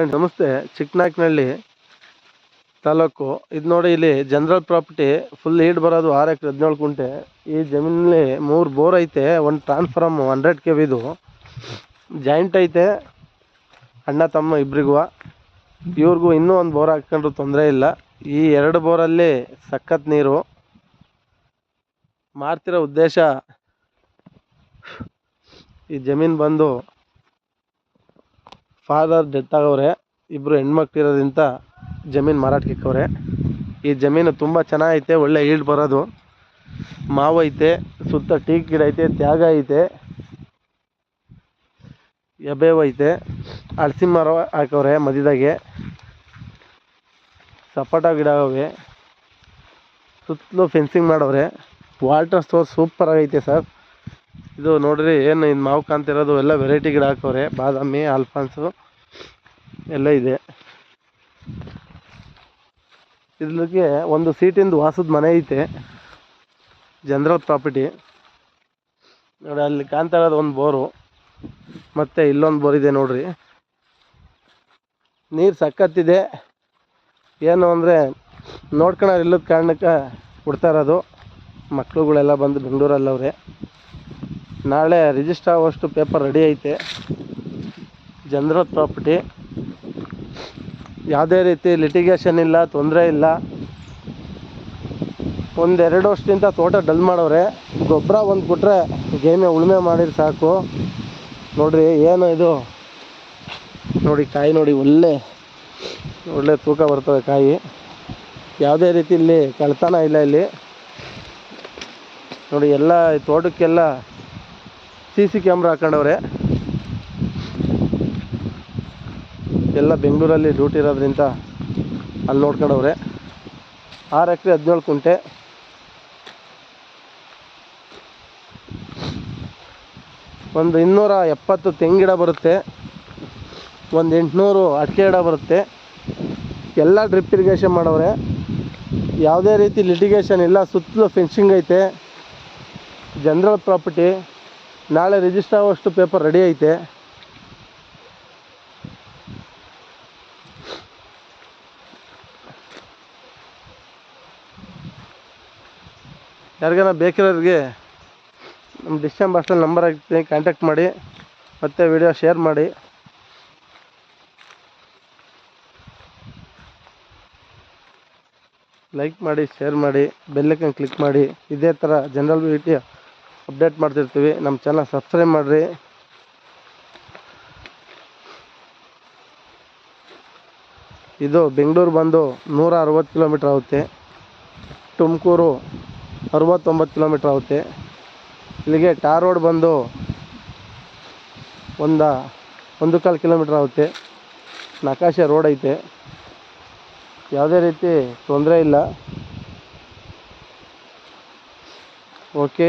ನಮಸ್ತೆ. ಚಿಕ್ಕನಾಯಕನಹಳ್ಳಿ ತಾಲೂಕು. ಇದು ನೋಡಿ ಇಲ್ಲಿ ಜನರಲ್ ಪ್ರಾಪರ್ಟಿ ಫುಲ್ ಈಡ್ ಬರೋದು ಆರು ಎಕರೆ ಹದಿನೇಳು ಕುಂಟೆ. ಈ ಜಮೀನಲ್ಲಿ ಮೂರು ಬೋರ್ ಐತೆ, ಒಂದು ಟ್ರಾನ್ಸ್ಫಾರ್ಮ್ ಹಂಡ್ರೆಡ್ ಕೆ ವಿದು ಜಾಯಿಂಟ್ ಐತೆ, ಅಣ್ಣ ತಮ್ಮ ಇಬ್ಬರಿಗೂ ಇವ್ರಿಗೂ ಇನ್ನೂ ಒಂದು ಬೋರ್ ಹಾಕ್ಕೊಂಡ್ರು ತೊಂದರೆ ಇಲ್ಲ. ಈ ಎರಡು ಬೋರಲ್ಲಿ ಸಖತ್ ನೀರು. ಮಾರ್ತಿರೋ ಉದ್ದೇಶ ಈ ಜಮೀನು ಬಂದು ಫಾದರ್ ಡೆತ್ ಆಗವ್ರೆ ಇಬ್ಬರು ಹೆಣ್ಮಕ್ಳು ಇರೋದ್ರಿಂದ ಜಮೀನು ಮಾರಾಟಕ್ಕೆ ಇಕ್ಕವ್ರೆ ಈ ಜಮೀನು ತುಂಬ ಚೆನ್ನಾಗೈತೆ, ಒಳ್ಳೆ ಈಲ್ಡ್ ಬರೋದು. ಮಾವು ಐತೆ, ಸುತ್ತ ಟೀ ಗಿಡ ಐತೆ, ತ್ಯಾಗ ಐತೆ. ಎಬೇವು ಐತೆ. ಹಲಸಿನ ಮರ ಹಾಕವ್ರೆ ಮಧ್ಯದಾಗೆ. ಸಪೋಟ ಗಿಡ ಅವೆ ಸುತ್ತಲೂ ಫೆನ್ಸಿಂಗ್ ಮಾಡವ್ರೆ ವಾಟರ್ ಸ್ಟೋರ್ ಸೂಪರ್ ಆಗೈತೆ ಸರ್. ಇದು ನೋಡ್ರಿ, ಏನು ಇದು ಮಾವು ಕಾಣ್ತಿರೋದು ಎಲ್ಲ ವೆರೈಟಿ ಗಿಡ ಹಾಕವ್ರೆ ಬಾದಾಮಿ ಆಲ್ಫಾನ್ಸು ಎಲ್ಲ ಇದೆ. ಇದ್ಲಿಗೆ ಒಂದು ಸೀಟಿಂದು ವಾಸದ ಮನೆ ಐತೆ. General property. ನೋಡಿ ಅಲ್ಲಿ ಕಾಣ್ತಾ ಇರೋದು ಒಂದು ಬೋರು. ಮತ್ತು ಇಲ್ಲೊಂದು ಬೋರ್ ಇದೆ ನೋಡ್ರಿ. ನೀರು ಸಕ್ಕತ್ತಿದೆ ಏನು ಅಂದರೆ ನೋಡ್ಕೊಳೋರು ಇಲ್ಲದ ಕಾರಣಕ್ಕೆ ಬಿಡ್ತಾ ಇರೋದು. ಮಕ್ಕಳುಗಳೆಲ್ಲ ಬಂದು ಬೆಂಗಳೂರಲ್ಲವ್ರೆ. ನಾಳೆ ರಿಜಿಸ್ಟರ್ ಆಗುವಷ್ಟು ಪೇಪರ್ ರೆಡಿ ಐತೆ. ಜನರಲ್ ಪ್ರಾಪರ್ಟಿ ಯಾವುದೇ ರೀತಿ ಲಿಟಿಗೇಷನ್ ಇಲ್ಲ, ತೊಂದರೆ ಇಲ್ಲ. ಒಂದೆರಡು ವರ್ಷದಿಂದ ತೋಟ ಡಲ್ ಮಾಡವ್ರೆ ಗೊಬ್ಬರ ಒಂದು ಕೊಟ್ಟರೆ ಗೇಮೆ ಉಳುಮೆ ಮಾಡಿದ್ರೆ ಸಾಕು. ನೋಡ್ರಿ, ಏನು ಇದು? ನೋಡಿ, ಕಾಯಿ ನೋಡಿ, ಒಳ್ಳೆ ಒಳ್ಳೆ ತೂಕ ಬರ್ತವೆ ಕಾಯಿ. ಯಾವುದೇ ರೀತಿ ಇಲ್ಲಿ ಕಳ್ತನ ಇಲ್ಲ ಇಲ್ಲಿ. ನೋಡಿ, ಎಲ್ಲ ತೋಟಕ್ಕೆಲ್ಲ ಸಿ ಸಿ ಕ್ಯಾಮ್ರಾ ಹಾಕೊಂಡವ್ರೆ. ಎಲ್ಲ ಬೆಂಗಳೂರಲ್ಲಿ ಡ್ಯೂಟಿ ಇರೋದ್ರಿಂದ ಅಲ್ಲಿ ನೋಡ್ಕೊಂಡವ್ರೆ. ಆರು ಎಕರೆ ಹದಿನೇಳು ಕುಂಟೆ. ಒಂದು ಇನ್ನೂರ ಎಪ್ಪತ್ತು ತೆಂಗಿಡ ಬರುತ್ತೆ. ಒಂದು ಎಂಟುನೂರು ಅಡಿಕೆ ಗಿಡ ಬರುತ್ತೆ. ಎಲ್ಲ ಡ್ರಿಪ್ ಇರಿಗೇಷನ್ ಮಾಡವ್ರೆ. ಯಾವುದೇ ರೀತಿ ಲಿಟಿಗೇಷನ್ ಇಲ್ಲ, ಸುತ್ತಲೂ ಫೆನ್ಸಿಂಗ್ ಐತೆ. ಜನರಲ್ ಪ್ರಾಪರ್ಟಿ ನಾಳೆ ರಿಜಿಸ್ಟರ್ ಆಗುವಷ್ಟು ಪೇಪರ್ ರೆಡಿ ಐತೆ. ಯಾರಿಗಾನ ಬೇಕಿರೋರಿಗೆ ನಮ್ಮ ಡಿಸ್ಟೆಂಬ್ ಬಾಕ್ಸಲ್ಲಿ ನಂಬರ್ ಹಾಕ್ತೀನಿ ಕಾಂಟ್ಯಾಕ್ಟ್ ಮಾಡಿ, ಮತ್ತೆ ವಿಡಿಯೋ ಶೇರ್ ಮಾಡಿ. ಲೈಕ್ ಮಾಡಿ ಶೇರ್ ಮಾಡಿ ಬೆಲ್ಲೈಕನ್ ಕ್ಲಿಕ್ ಮಾಡಿ, ಇದೇ ಥರ ಜನರಲ್ ವಿಟಿ ಅಪ್ಡೇಟ್ ಮಾಡ್ತಿರ್ತೀವಿ. ನಮ್ಮ ಚಾನಲ್ ಸಬ್ಸ್ಕ್ರೈಬ್ ಮಾಡಿರಿ. ಇದು ಬೆಂಗಳೂರು ಬಂದು ನೂರ ಅರವತ್ತು ಕಿಲೋಮೀಟ್ರ್ ಆಗುತ್ತೆ. ತುಮಕೂರು ಅರವತ್ತೊಂಬತ್ತು ಕಿಲೋಮೀಟ್ರ್ ಆಗುತ್ತೆ. ಇಲ್ಲಿಗೆ ಟಾರ್ ರೋಡ್ ಬಂದು ಒಂದು ಒಂದು ಕಾಲು ಕಿಲೋಮೀಟ್ರ್ ಆಗುತ್ತೆ. ನಕಾಶೆ ರೋಡ್ ಐತೆ. ಯಾವುದೇ ರೀತಿ ತೊಂದರೆ ಇಲ್ಲ. Okay